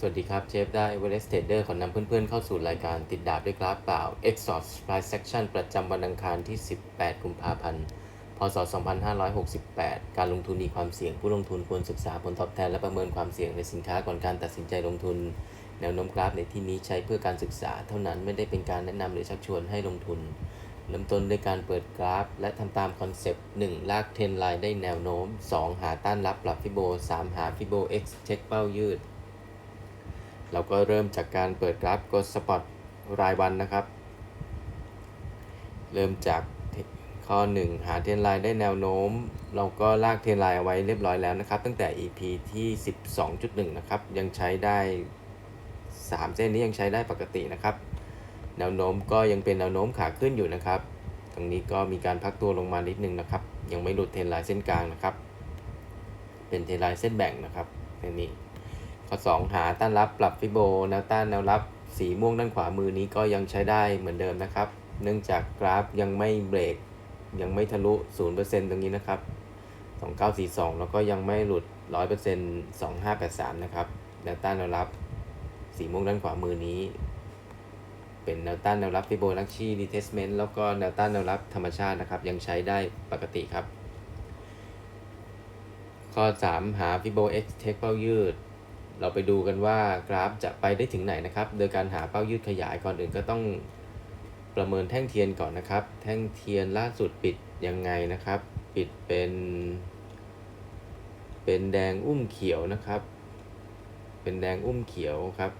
สวัสดีครับ เชฟได้ Everest Trader ขอนำเพื่อนๆเข้าสู่รายการติดดาบด้วยกราฟเปล่า Exhaust Price Section ประจำวันอังคารที่ 18 กุมภาพันธ์ พศ 2568 การลงทุนมีความเสี่ยงผู้ลงทุนควรศึกษาผลตอบแทนและประเมินความเสี่ยงในสินค้าก่อนการตัดสินใจลงทุน แนวโน้มกราฟในที่นี้ใช้เพื่อการศึกษา เท่านั้นไม่ได้เป็นการแนะนำหรือชักชวนให้ลงทุน เริ่มต้นด้วยการเปิดกราฟ และทำตามคอนเซปต์ 1. ลากเทรนไลน์ได้แนวโน้ม 2. หาต้านรับปรับฟิโบ 3. หาฟิโบ X เช็คเป้ายืด เราก็เริ่มจากการเปิดกราฟกดสปอตรายวันนะครับ เริ่มจากข้อ 1 หาเทรนไลน์ได้แนวโน้ม เราก็ลากเทรนไลน์เอาไว้เรียบร้อยแล้วนะครับ ตั้งแต่ EP ที่ 12.1 นะครับ ยังใช้ได้ 3 เส้นนี้ยังใช้ได้ปกตินะครับ แนวโน้มก็ยังเป็นแนวโน้มขาขึ้นอยู่นะครับ ตรงนี้ก็มีการพักตัวลงมานิดนึงนะครับ ยังไม่หลุดเทรนไลน์เส้นกลางนะครับ เป็นเทรนไลน์เส้นแบ่งนะครับในนี้ ข้อ 2 หาต้านรับปรับฟิโบแนวต้านแนวรับสีม่วงด้านขวามือนี้ก็ยังใช้ได้เหมือนเดิมนะครับ เนื่องจากกราฟยังไม่เบรก ยังไม่ทะลุ 0%ตรงนี้นะครับ 2942 แล้วก็ยังไม่หลุด 100% 2583 นะครับแนวต้านแนวรับสีม่วงด้านขวามือนี้ เป็นแนวต้านแนวรับฟิโบนัชชีรีเทสเมนต์แล้วก็แนวต้านแนวรับธรรมชาตินะครับ ยังใช้ได้ปกติครับ ข้อ 3 หาฟิโบ X เทคเป้ายืด เราไปดูกันว่ากราฟจะไปได้ถึงไหนนะครับ โดยการหาเป้ายืดขยายก่อนอื่นก็ต้องประเมินแท่งเทียนก่อนนะครับ แท่งเทียนล่าสุดปิดยังไงนะครับ ปิดเป็น เป็นแดงอุ้มเขียวนะครับ เป็นแดงอุ้มเขียวครับ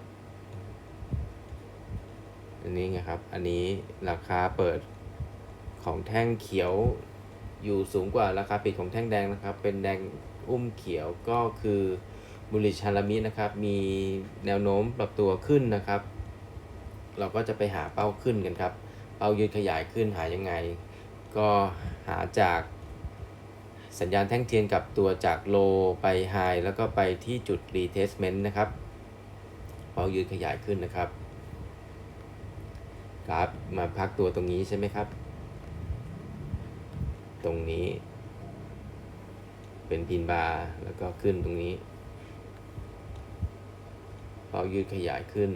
อันนี้ไงครับ อันนี้ราคาเปิดของแท่งเขียวอยู่สูงกว่าราคาปิดของแท่งแดงนะครับ เป็นแดงอุ้มเขียวก็คือ บุริชารามินะครับ มีแนวโน้มปรับตัวขึ้นนะครับ เราก็จะไปหาเป้าขึ้นกันครับ เป้ายืดขยายขึ้นหายังไง ก็หาจากสัญญาณแท่งเทียนกับตัวจากโลไปไฮแล้วก็ไปที่จุดรีเทสเมนต์นะครับเป้ายืดขยายขึ้นนะครับกราฟมาพักตัวตรงนี้ใช่ไหมครับ ตรงนี้ เป็นพินบาร์แล้วก็ขึ้นตรงนี้ เป้ายืดขยายขึ้น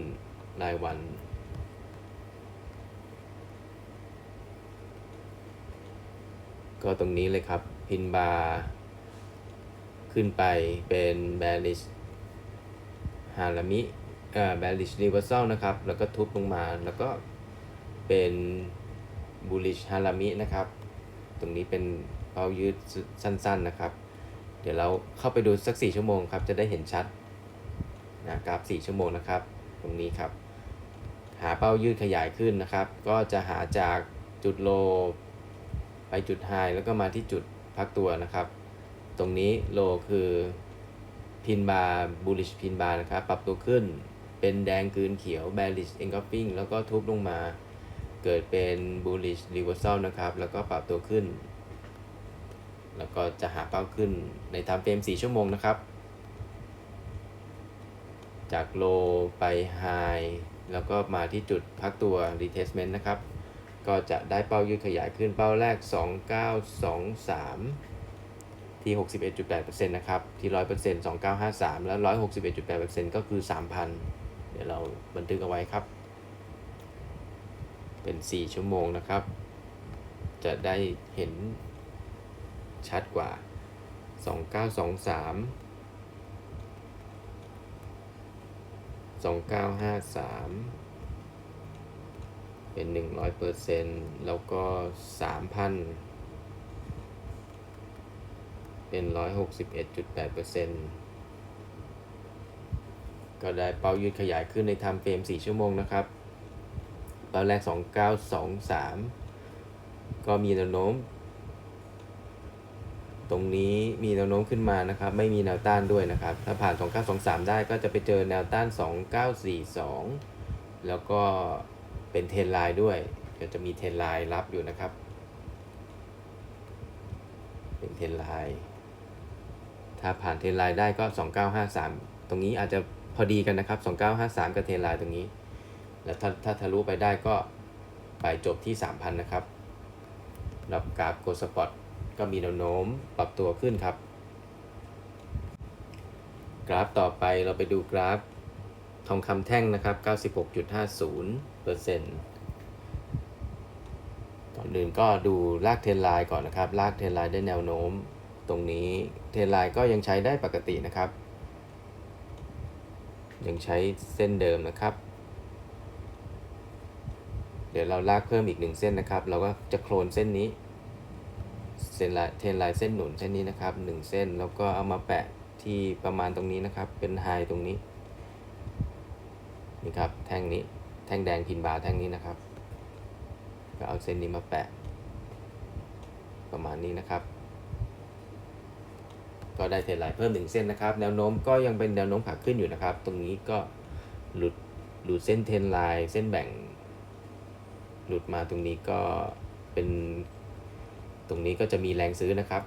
รายวัน ก็ตรงนี้เลยครับ พินบาร์ขึ้นไปเป็นแบริชฮารามิเอ่อแบริชรีเวอร์ซัลนะครับ แล้วก็ทุบลงมาแล้วก็เป็นบูลิชฮารามินะครับ ตรงนี้เป็นเป้ายืดสั้นๆนะครับ เดี๋ยวเราเข้าไปดูสัก 4 ชั่วโมงครับ จะได้เห็นชัด นะกราฟ 4 ชั่วโมงนะครับ ตรงนี้ครับ หาเป้ายืดขยายขึ้นนะครับ ก็จะหาจากจุดโล ไปจุดไฮแล้วก็มาที่จุดพักตัวนะครับ ตรงนี้โลคือพินบาร์บูลิชพินบาร์นะครับ ปรับตัวขึ้นเป็นแดงกืนเขียว bearish engulfing แล้วก็ทุบลงมา เกิดเป็น bullish reversal นะครับ แล้วก็ปรับตัวขึ้น แล้วก็จะหาเป้าขึ้นใน time frame 4 ชั่วโมงนะครับ จากโลไป high แล้วก็มาที่จุดพักตัว retestment นะครับ ก็จะได้เป้ายืดขยายขึ้นเป้าแรก 2923 ที่ 61.8%นะครับ ที่ 100% 2953 แล้ว 161.8%ก็คือ 3,000 เดี๋ยวเราบันทึกเอาไว้ครับ เป็น 4 ชั่วโมงนะครับ จะได้เห็นชัดกว่า 2923 2953เป็น100%แล้วก็3,000เป็น161.8%ก็ได้เป้ายืดขยายขึ้นในไทม์เฟรม4ชั่วโมงนะครับเป้าแรก2923ก็มีแนวโน้ม ตรงนี้มีแนวโน้มขึ้นมานะครับ ไม่มีแนวต้านด้วยนะครับ ถ้าผ่าน 2923 ได้ก็จะไปเจอแนวต้าน 2942 แล้วก็เป็นเทรนไลน์ด้วยก็จะมีเทรนไลน์รับอยู่นะครับ เป็นเทรนไลน์ถ้าผ่านเทรนไลน์ได้ก็ 2953 ตรงนี้อาจจะพอดีกันนะครับ 2953 กับเทรนไลน์ตรงนี้ แล้วถ้าถ้าทะลุไปได้ก็ไปจบที่ 3,000 นะครับรับกราฟโกลสปอต ก็มีแนวโน้มปรับตัวขึ้นครับ กราฟต่อไปเราไปดูกราฟทองคำแท่งนะครับ 96.50เปอร์เซ็นต์ก่อนอื่นก็ดูลากเทรนไลน์ก่อนนะครับ ลากเทรนไลน์ได้แนวโน้มตรงนี้เทรนไลน์ก็ยังใช้ได้ปกตินะครับ ยังใช้เส้นเดิมนะครับ เดี๋ยวเราลากเพิ่มอีกหนึ่งเส้นนะครับ เราก็จะโคลนเส้นนี้ ส้นลายเทนลน์เส้นหนุนเส้นนี้นะครับหนึ่งเส้นแล้วก็เอามาแปะที่ประมาณตรงนี้นะครับ เป็นไฮตรงนี้นี่ครับแท่งนี้แท่งแดงพินบาร์แท่งนี้นะครับ ก็เอาเส้นนี้มาแปะ ประมาณนี้นะครับ ก็ได้เทนไลน์เพิ่มหนึ่งเส้นนะครับ แนวโน้มก็ยังเป็นแนวโน้มขาขึ้นอยู่นะครับ ตรงนี้ก็หลุดหลุดเส้นเทนไลน์เส้นแบ่ง หลุดมาตรงนี้ก็เป็น ตรงนี้ก็จะมีแรงซื้อนะครับ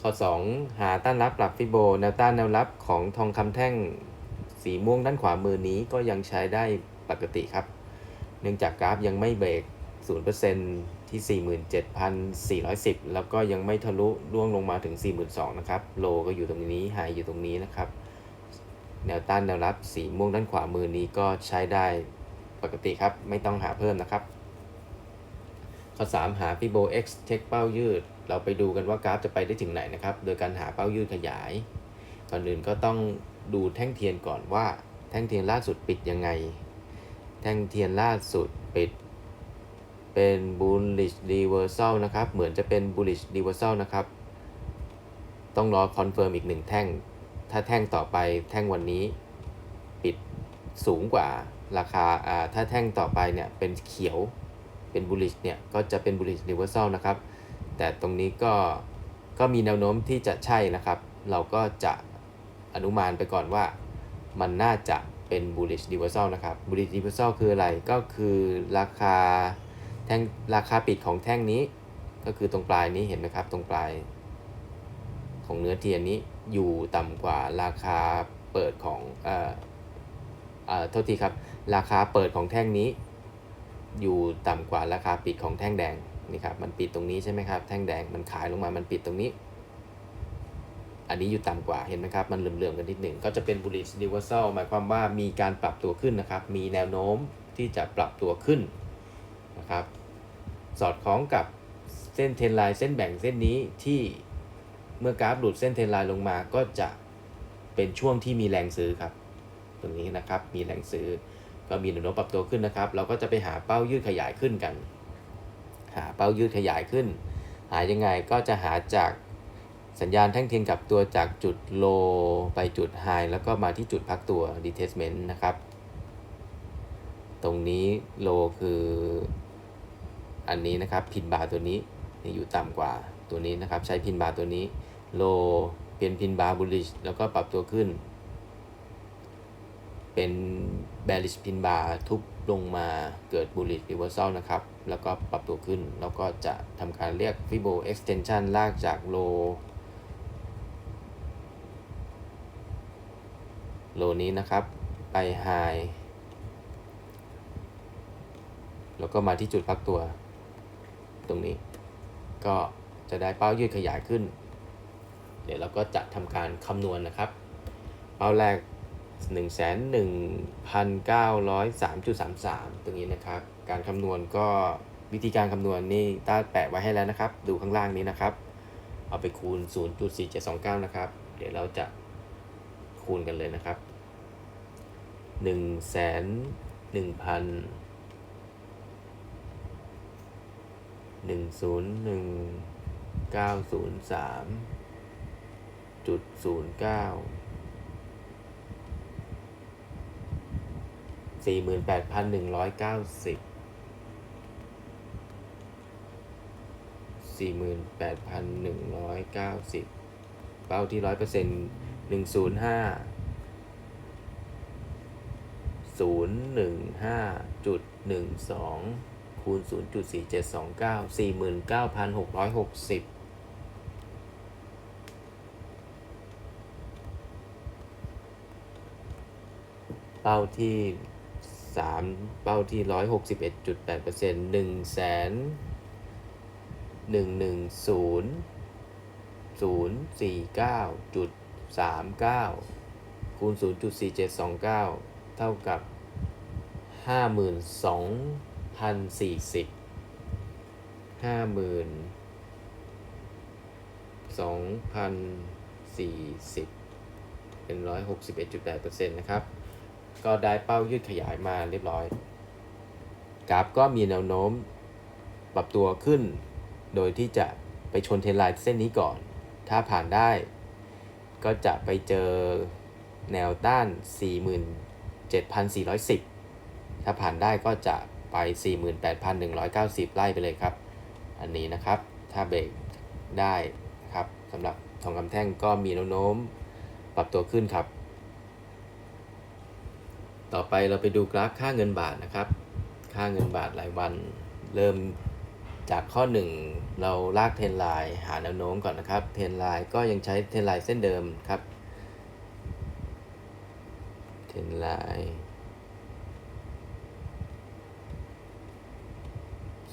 ข้อ 2 หาต้านรับปรับฟิโบแนวต้านแนวรับของทองคำแท่งสีม่วงด้านขวามือนี้ก็ยังใช้ได้ปกติครับ เนื่องจากกราฟยังไม่เบรก 0%ที่ 47,410 แล้วก็ยังไม่ทะลุล่วงลงมาถึง 42,000นะครับ โลก็อยู่ตรงนี้ ไฮอยู่ตรงนี้นะครับ แนวต้านแนวรับสีม่วงด้านขวามือนี้ก็ใช้ได้ ปกติครับ ไม่ต้องหาเพิ่มนะครับ ข้อ 3 หา Fibo X เช็คเป้ายืด เราไปดูกันว่ากราฟจะไปได้ถึงไหนนะครับ โดยการหาเป้ายืดขยาย ก่อนอื่นก็ต้องดูแท่งเทียนก่อนว่า แท่งเทียนล่าสุดปิดยังไง แท่งเทียนล่าสุดปิด เป็น bullish reversal นะครับ เหมือนจะเป็น bullish reversal นะครับ ต้องรอคอนเฟิร์มอีกหนึ่งแท่ง ถ้าแท่งต่อไปแท่งวันนี้ ปิดสูงกว่า ราคาถ้าแท่งต่อไปเนี่ยเป็นเขียวเป็น bullish เนี่ยก็จะเป็น bullish reversal นะครับ แต่ตรงนี้ก็ก็มีแนวโน้มที่จะใช่นะครับ เราก็จะอนุมานไปก่อนว่ามันน่าจะเป็น bullish reversal นะครับ bullish reversal คืออะไรก็คือราคาแท่งราคาปิดของแท่งนี้ ก็คือตรงปลายนี้เห็นไหมครับ ตรงปลาย ของเนื้อเทียนนี้อยู่ต่ำกว่าราคาเปิดของเอ่อ เอ่อโทษทีครับ ราคาเปิดของแท่งนี้ อยู่ต่ำกว่าราคาปิดของแท่งแดงนี่ครับมันปิดตรงนี้ใช่ไหมครับแท่งแดงมันขายลงมามันปิดตรงนี้ อันนี้อยู่ต่ำกว่าเห็นไหมครับ มันเหลื่อมๆกันนิดหนึ่งก็จะเป็น bullish reversal หมายความว่ามีการปรับตัวขึ้นนะครับ มีแนวโน้มที่จะปรับตัวขึ้นนะครับ สอดคล้องกับเส้นเทรนไลน์เส้นแบ่งเส้นนี้ที่เมื่อกราฟหลุดเส้นเทรนไลน์ลงมาก็จะเป็นช่วงที่มีแรงซื้อครับ ตรงนี้นะครับมีแรงซื้อก็มีแนวโน้มปรับตัวขึ้นนะครับ เราก็จะไปหาเป้ายืดขยายขึ้นกัน หาเป้ายืดขยายขึ้น หายังไงก็จะหาจากสัญญาณแท่งเทียนกับตัวจากจุดโลไปจุดไฮแล้วก็มาที่จุดพักตัว detachment นะครับ ตรงนี้โลคืออันนี้นะครับพินบาร์ตัวนี้อยู่ต่ำกว่าตัวนี้นะครับ ใช้พินบาร์ตัวนี้โลเปลี่ยนพินบาร์บูลลิชแล้วก็ปรับตัวขึ้น เป็น bearish pin bar ทุบลงมาเกิด bullish reversal นะครับ แล้วก็ปรับตัวขึ้น แล้วก็จะทำการเรียก Fibo extension ลากจาก low โลนี้นะครับ ไป high แล้วก็มาที่จุดพักตัว ตรงนี้ ก็จะได้เป้ายืดขยายขึ้น เดี๋ยวเราก็จะทำการคำนวณนะครับ เป้าแรก 1,903.33ตรงนี้นะครับ การคำนวณก็วิธีการคำนวณนี่ต้าแปะไว้ให้แล้วนะครับ ดูข้างล่างนี้นะครับ เอาไปคูณ 0.4729 นะครับ เดี๋ยวเราจะคูณกันเลยนะครับ 1 1 0 0 0 หนึ่งศูนย์หนึ่งเก้าศูนย์สามจุดศูนย์เก้า สี่หมื่นแปดพันหนึ่งร้อยเก้าสิบสี่หมื่นแปดพันหนึ่งร้อยเก้าสิบเป้าที่ร้อยเปอร์เซ็นต์หนึ่งศูนย์ห้าศูนย์หนึ่งห้าจุดหนึ่งสองคูณ0.4729 49,660เป้าที่ 3 เป้าที่ 161.8% 1 แสน1 1 0 0 4 9 จุด 39 คูณ 0.4729 เท่ากับ 52,040 52,040 เป็น 161.8%นะครับ ก็ได้เป้ายืดขยายมาเรียบร้อย กราฟก็มีแนวโน้มปรับตัวขึ้น โดยที่จะไปชนเทรนไลน์เส้นนี้ก่อน ถ้าผ่านได้ ก็จะไปเจอแนวต้าน 47,410 ถ้าผ่านได้ก็จะไป 48,190 ไล่ไปเลยครับ อันนี้นะครับ ถ้าเบรกได้ครับสำหรับทองคำแท่งก็มีแนวโน้มปรับตัวขึ้นครับ ต่อไปเราไปดูกราฟค่าเงินบาทนะครับ ค่าเงินบาทรายวันเริ่มจากข้อ 1 เราลากเทนไลน์หาแนวโน้มก่อนนะครับ เทนไลน์ก็ยังใช้เทนไลน์เส้นเดิมครับ เทนไลน์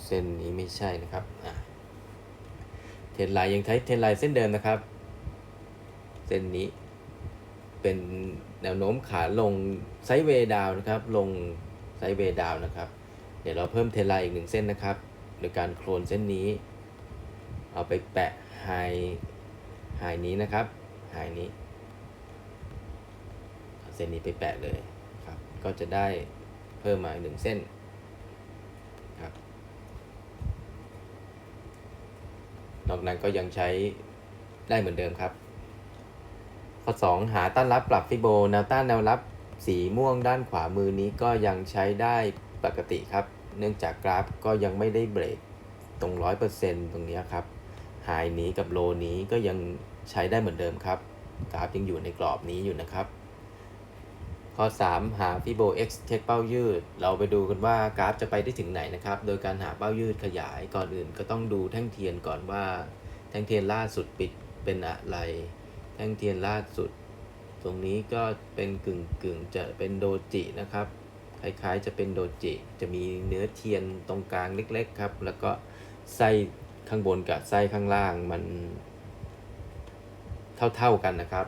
เส้นนี้ไม่ใช่นะครับ เทนไลน์ยังใช้เทนไลน์เส้นเดิมนะครับ เส้นนี้เป็น แนวโน้มขาลงไซด์เวย์ดาวนะครับ ลงไซด์เวย์ดาวนะครับ เดี๋ยวเราเพิ่มเทลน์อีกหนึ่งเส้นนะครับ โดยการโคลนเส้นนี้ เอาไปแปะไฮไฮนี้นะครับไฮนี้เอาเส้นนี้ไปแปะเลยครับ ก็จะได้เพิ่มมาอีกหนึ่งเส้นครับ นอกนั้นก็ยังใช้ได้เหมือนเดิมครับ ข้อ 2 หาต้านรับปรับฟิโบแนวต้านแนวรับสีม่วงด้านขวามือนี้ก็ยังใช้ได้ปกติครับ เนื่องจากกราฟก็ยังไม่ได้เบรกตรง 100%ตรงนี้ครับไฮนี้กับโลนี้ก็ยังใช้ได้เหมือนเดิมครับ กราฟยังอยู่ในกรอบนี้อยู่นะครับ ข้อ 3 หาฟิโบ X เช็คเป้ายืด เราไปดูกันว่ากราฟจะไปได้ถึงไหนนะครับ โดยการหาเป้ายืดขยายก่อนอื่นก็ต้องดูแท่งเทียนก่อนว่า แท่งเทียนล่าสุดปิดเป็นอะไร แท่งเทียนล่าสุด ตรงนี้ก็เป็นกึ่งกึ่งจะเป็นโดจินะครับ คล้ายๆจะเป็นโดจิ จะมีเนื้อเทียนตรงกลางเล็กๆครับ แล้วก็ไส้ข้างบนกับไส้ข้างล่างมันเท่าๆกันนะครับ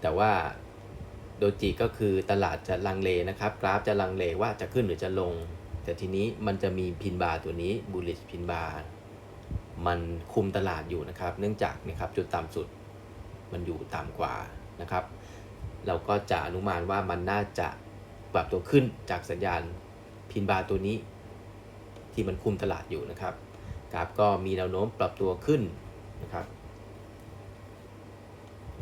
แต่ว่าโดจิก็คือตลาดจะลังเลนะครับ กราฟจะลังเลว่าจะขึ้นหรือจะลง แต่ทีนี้มันจะมีพินบาร์ตัวนี้บูลลิชพินบาร์ มันคุมตลาดอยู่นะครับ เนื่องจากนะครับจุดต่ำสุดมันอยู่ต่ำกว่านะครับ เราก็จะอนุมานว่ามันน่าจะปรับตัวขึ้นจากสัญญาณพินบาตัวนี้ ที่มันคุมตลาดอยู่นะครับกราฟก็มีแนวโน้มปรับตัวขึ้นนะครับ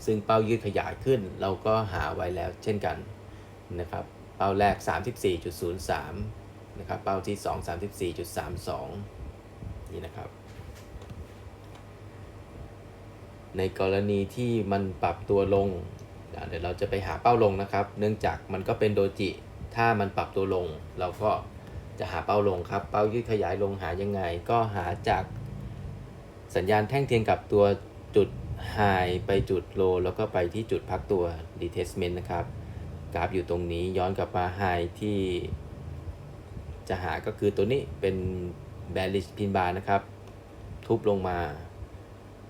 ซึ่งเป้ายืดขยายขึ้น เราก็หาไว้แล้วเช่นกันนะครับ เป้าแรก 34.03 นะครับ เป้าที่ 2 34.32 นี่นะครับ ในกรณีที่มันปรับตัวลง เดี๋ยวเราจะไปหาเป้าลงนะครับ เนื่องจากมันก็เป็นโดจิ ถ้ามันปรับตัวลง เราก็จะหาเป้าลงครับ เป้ายืดขยายลงหายังไง ก็หาจากสัญญาณแท่งเทียนกับตัวจุด High ไปจุด Low แล้วก็ไปที่จุดพักตัว Detachment นะครับ กราฟอยู่ตรงนี้ย้อนกลับมา High ที่ จะหาก็คือตัวนี้เป็น bearish pin bar นะครับ ทุบลงมา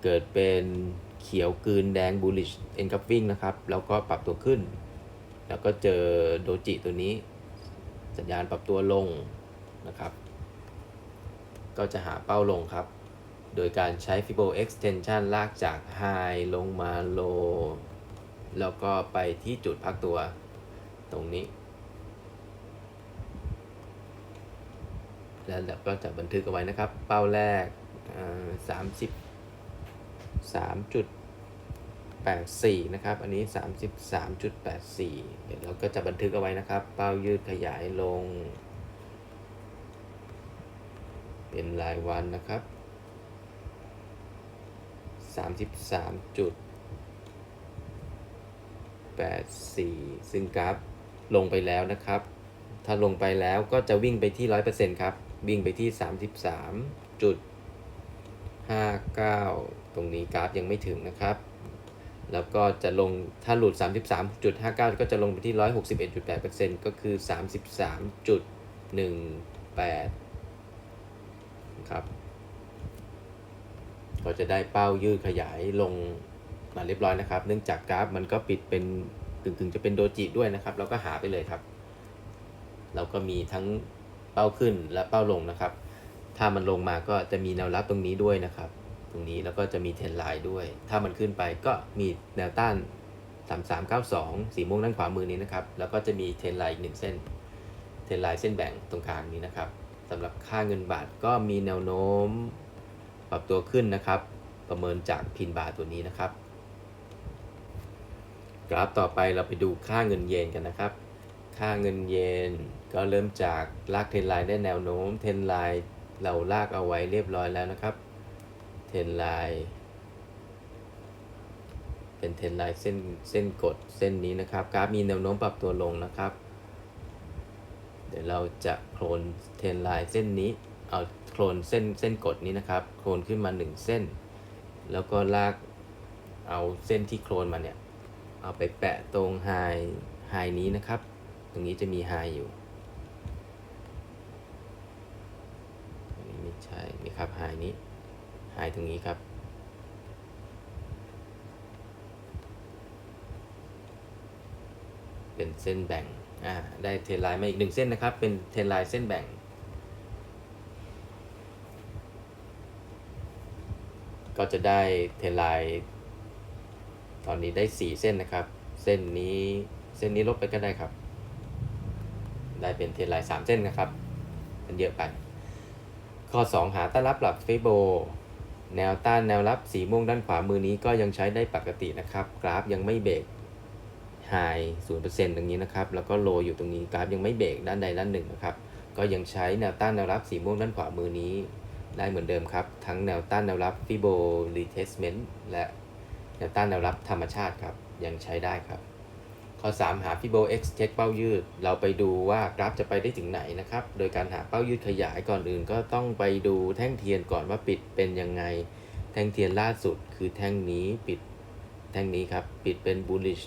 เกิดเป็นเขียวกืนแดง bullish engulfing นะครับ แล้วก็ปรับตัวขึ้น แล้วก็เจอโดจิตัวนี้ สัญญาณปรับตัวลงนะครับ ก็จะหาเป้าลงครับ โดยการใช้ Fibo extension ลากจาก High ลงมา Low แล้วก็ไปที่จุดพักตัวตรงนี้ แล้วก็จะบันทึกเอาไว้นะครับ เป้าแรกส 34 นะครับ อันนี้ 33.84 เดี๋ยวเราก็จะบันทึกเอาไว้นะครับ เป้ายืดขยายลง เป็นรายวันนะครับ 33จุด84 ซึ่งกราฟลงไปแล้วนะครับ ถ้าลงไปแล้วก็จะวิ่งไปที่ 100%ครับ วิ่งไปที่ 33.59 ตรงนี้กราฟยังไม่ถึงนะครับ แล้วก็จะลงถ้าหลุด 33.59 ก็จะลงไปที่ 161.8%ก็คือ 33.18ครับก็จะได้เป้ายืดขยายลงมาเรียบร้อยนะครับ เนื่องจากกราฟมันก็ปิดเป็นกึ่งๆจะเป็นโดจิด้วยนะครับ เราก็หาไปเลยครับ เราก็มีทั้งเป้าขึ้นและเป้าลงนะครับ ถ้ามันลงมาก็จะมีแนวรับตรงนี้ด้วยนะครับ ตรงนี้แล้วก็จะมีเทรนไลน์ด้วย ถ้ามันขึ้นไปก็มีแนวต้าน 3392 สีม่วงด้านขวามือนี้นะครับ แล้วก็จะมีเทรนไลน์อีกหนึ่งเส้น เทรนไลน์เส้นแบ่งตรงกลางนี้นะครับสำหรับค่าเงินบาทก็มีแนวโน้มปรับตัวขึ้นนะครับ ประเมินจากพินบาทตัวนี้นะครับ กราฟต่อไปเราไปดูค่าเงินเยนกันนะครับ ค่าเงินเยนก็เริ่มจากลากเทรนไลน์ได้แนวโน้มเทรนไลน์เราลากเอาไว้เรียบร้อยแล้วนะครับ เทนไลน์เป็นเทนไลน์เส้นเส้นกดเส้นนี้นะครับ กราฟมีแนวโน้มปรับตัวลงนะครับ เดี๋ยวเราจะโคลนเทนไลน์เส้นนี้เอาโคลนเส้นเส้นกดนี้นะครับโคลนขึ้นมา 1 เส้น แล้วก็ลากเอาเส้นที่โคลนมาเนี่ย เอาไปแปะตรงไฮไฮนี้นะครับ ตรงนี้จะมีไฮอยู่อันนี้ไม่ใช่นี่ครับไฮนี้ ไฮตรงนี้ครับ เป็นเส้นแบ่งอ่าได้เทนไลน์มาอีกหนึ่งเส้นนะครับ เป็นเทนไลน์เส้นแบ่ง ก็จะได้เทนไลน์ตอนนี้ได้ 4 เส้นนะครับ เส้นนี้เส้นนี้ลบไปก็ได้ครับ ได้เป็นเทนไลน์3เส้นนะครับ มันเยอะไป ข้อ 2 หาต้านรับหลักฟิโบ แนวต้านแนวรับสีม่วงด้านขวามือนี้ก็ยังใช้ได้ปกตินะครับ กราฟยังไม่เบรกไฮศูนย์เปอร์เซ็นต์ตรงนี้นะครับ แล้วก็โลอยู่ตรงนี้กราฟยังไม่เบรกด้านใดด้านหนึ่งนะครับ ก็ยังใช้แนวต้านแนวรับสีม่วงด้านขวามือนี้ ได้เหมือนเดิมครับ ทั้งแนวต้านแนวรับฟิโบ retracement และแนวต้านแนวรับธรรมชาติครับ ยังใช้ได้ครับ ข้อ 3 หา Fibo X เช็คเป้ายืด เราไปดูว่ากราฟจะไปได้ถึงไหนนะครับ โดยการหาเป้ายืดขยายก่อนอื่น ก็ต้องไปดูแท่งเทียนก่อนว่าปิดเป็นยังไง แท่งเทียนล่าสุดคือแท่งนี้ปิดแท่งนี้ครับ ปิดเป็น bullish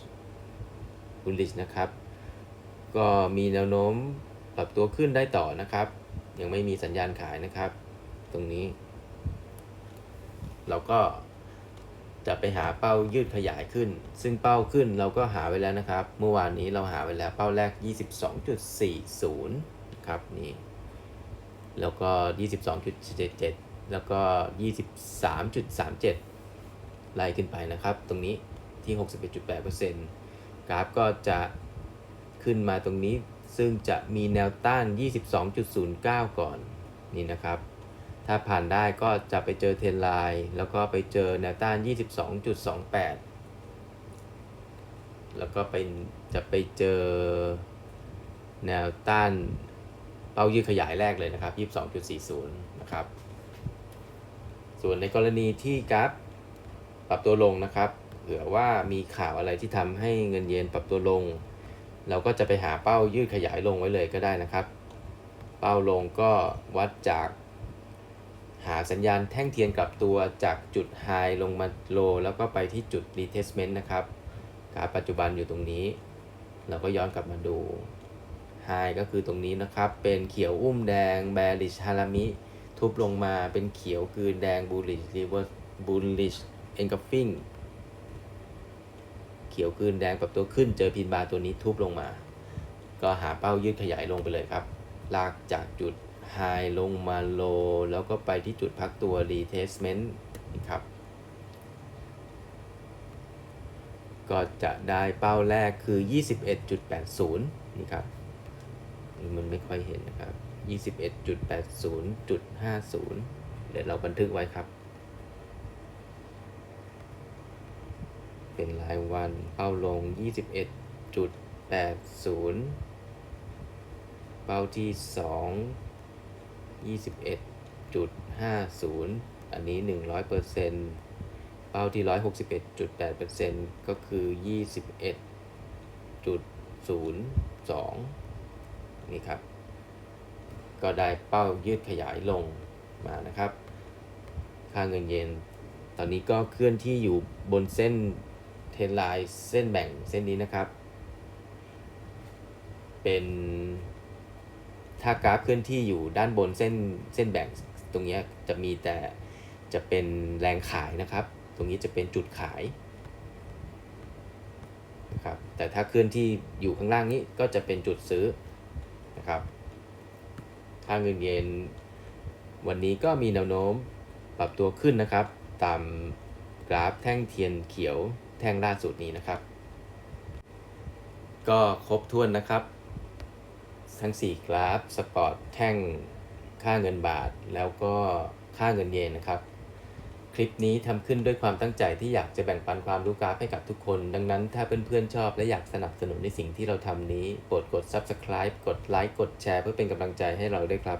bullish นะครับ ก็มีแนวโน้มปรับตัวขึ้นได้ต่อนะครับ ยังไม่มีสัญญาณขายนะครับ ตรงนี้ เราก็ จะไปหาเป้ายืดขยายขึ้น ซึ่งเป้าขึ้นเราก็หาไว้แล้วนะครับ เมื่อวานนี้เราหาไว้แล้วเป้าแรก 22.40ครับนี่แล้วก็ 22.77 แล้วก็ 23.37 ไล่ขึ้นไปนะครับ ตรงนี้ที่ 61.8%กราฟก็จะขึ้นมาตรงนี้ ซึ่งจะมีแนวต้าน 22.09 ก่อนนี่นะครับ ถ้าผ่านได้ก็จะไปเจอเทนไลน์แล้วก็ไปเจอแนวต้าน 22.28 แล้วก็ไปจะไปเจอแนวต้านเป้ายืดขยายแรกเลยนะครับ 22.40 นะครับ ส่วนในกรณีที่กราฟปรับตัวลงนะครับ เผื่อว่ามีข่าวอะไรที่ทำให้เงินเยนปรับตัวลง เราก็จะไปหาเป้ายืดขยายลงไว้เลยก็ได้นะครับ เป้าลงก็วัดจาก หาสัญญาณแท่งเทียนกลับตัวจากจุด High ลงมา Low แล้วก็ไปที่จุด Retracement นะครับกราฟปัจจุบันอยู่ตรงนี้ เราก็ย้อนกลับมาดู High ก็คือตรงนี้นะครับ เป็นเขียวอุ้มแดง Bearish Harami ทุบลงมาเป็นเขียวคือแดง Bullish Reverse Bullish Engulfing เขียวคืนแดงปรับตัวขึ้นเจอพินบาร์ตัวนี้ทุบลงมา ก็หาเป้ายืดขยายลงไปเลยครับ ลากจากจุด High ลงมาโลแล้วก็ไปที่จุดพักตัว Retracement นะครับ ก็จะได้เป้าแรกคือ 21.80นี่ครับ มันไม่ค่อยเห็นนะครับ 21.80.50 เดี๋ยวเราบันทึกไว้ครับ เป็นรายวันเป้าลง 21.80 เป้าที่ 2 21.50 อันนี้ 100%เป้าที่ 161.8%ก็คือ 21.02 นี่ครับ ก็ได้เป้ายืดขยายลงมานะครับ ค่าเงินเยน ตอนนี้ก็เคลื่อนที่อยู่บนเส้นเทรนไลน์เส้นแบ่งเส้นนี้นะครับ เป็น ถ้ากราฟเคลื่อนที่อยู่ด้านบนเส้นเส้นแบ่งตรงนี้จะมีแต่จะเป็นแรงขายนะครับ ตรงนี้จะเป็นจุดขายนะครับแต่ถ้าเคลื่อนที่อยู่ข้างล่างนี้ก็จะเป็นจุดซื้อนะครับค่าเงินเยนวันนี้ก็มีแนวโน้มปรับตัวขึ้นนะครับ ตามกราฟแท่งเทียนเขียวแท่งล่าสุดนี้นะครับ ก็ครบถ้วนนะครับ ทั้ง 4 กราฟสปอร์ตแท่งค่าเงินบาท แล้วก็ค่าเงินเยนนะครับ คลิปนี้ทำขึ้นด้วยความตั้งใจที่อยากจะแบ่งปันความรู้กราฟให้กับทุกคน ดังนั้นถ้าเพื่อนๆชอบและอยากสนับสนุนในสิ่งที่เราทำนี้โปรดกด subscribe กดไลค์กดแชร์เพื่อเป็นกำลังใจให้เราด้วยครับ